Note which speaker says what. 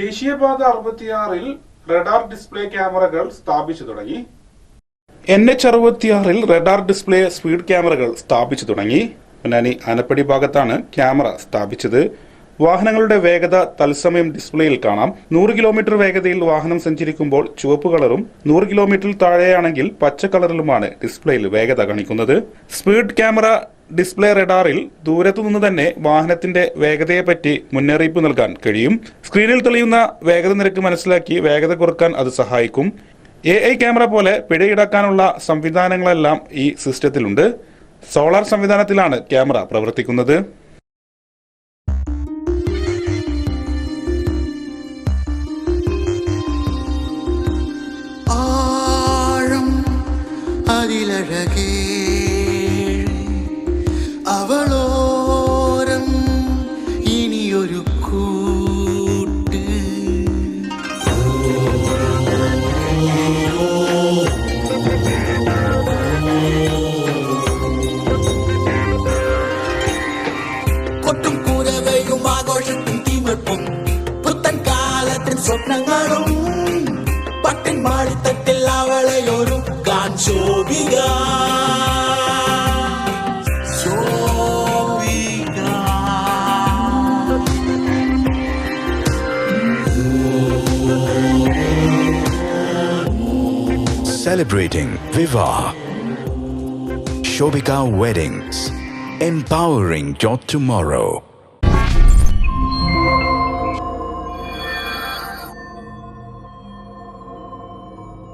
Speaker 1: ദേശീയപാത അറുപത്തിയാറിൽ radar display ക്യാമറകൾ സ്ഥാപിച്ചു തുടങ്ങി. എൻ എച്ച് അറുപത്തിയാറിൽ റഡാർ ഡിസ്പ്ലേ സ്പീഡ് ക്യാമറകൾ സ്ഥാപിച്ചു തുടങ്ങി. പൊന്നാനി ആനപ്പടി ഭാഗത്താണ് ക്യാമറ സ്ഥാപിച്ചത്. വാഹനങ്ങളുടെ വേഗത തത്സമയം ഡിസ്പ്ലേയിൽ കാണാം. നൂറ് കിലോമീറ്റർ വേഗതയിൽ വാഹനം സഞ്ചരിക്കുമ്പോൾ ചുവപ്പ് കളറും നൂറ് കിലോമീറ്ററിൽ താഴെയാണെങ്കിൽ പച്ച കളറിലുമാണ് ഡിസ്പ്ലേയിൽ വേഗത കാണിക്കുന്നത്. സ്പീഡ് ക്യാമറ ഡിസ്പ്ലേ റഡാറിൽ ദൂരത്തുനിന്ന് തന്നെ വാഹനത്തിന്റെ വേഗതയെപ്പറ്റി മുന്നറിയിപ്പ് നൽകാൻ കഴിയും. സ്ക്രീനിൽ തെളിയുന്ന വേഗത നിരക്ക് മനസ്സിലാക്കി വേഗത കുറയ്ക്കാൻ അത് സഹായിക്കും. എ ഐ ക്യാമറ പോലെ പിഴ ഈടാക്കാനുള്ള സംവിധാനങ്ങളെല്ലാം ഈ സിസ്റ്റത്തിലുണ്ട്. സോളാർ സംവിധാനത്തിലാണ് ക്യാമറ പ്രവർത്തിക്കുന്നത്.
Speaker 2: ആഴം അതിലഴകേ ഇനിയൊരു കൂട്ട് കൊട്ടും കൂരവയും ആഘോഷത്തിൻ തീമർപ്പും പുത്തൻ കാലത്തിൻ സ്വപ്നങ്ങളും പട്ടിൻ മാടിത്തട്ടിൽ അവളെ ഒരു കാൻ Shobhika Shobhika
Speaker 3: Celebrating Viva Shobika Weddings, empowering your tomorrow.